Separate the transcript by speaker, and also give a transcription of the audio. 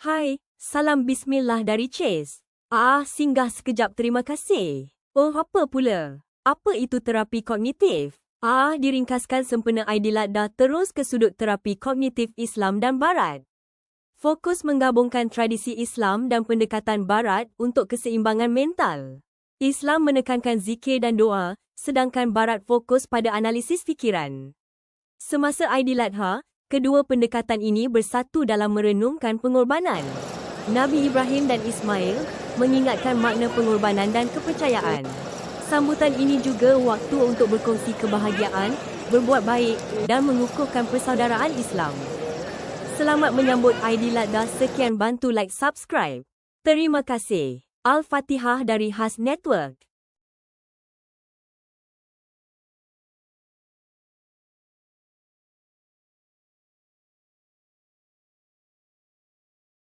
Speaker 1: Hai, salam bismillah dari Chase. Ah, singgah sekejap terima kasih. Oh, apa pula? Apa itu terapi kognitif? Ah, diringkaskan sempena Aidilat dah terus ke sudut terapi kognitif Islam dan Barat. Fokus menggabungkan tradisi Islam dan pendekatan Barat untuk keseimbangan mental. Islam menekankan zikir dan doa, sedangkan Barat fokus pada analisis fikiran. Semasa Aidiladha, kedua pendekatan ini bersatu dalam merenungkan pengorbanan. Nabi Ibrahim dan Ismail mengingatkan makna pengorbanan dan kepercayaan. Sambutan ini juga waktu untuk berkongsi kebahagiaan, berbuat baik dan mengukuhkan persaudaraan Islam. Selamat menyambut Aidiladha sekian bantu like subscribe. Terima kasih. Al-Fatihah dari Has Network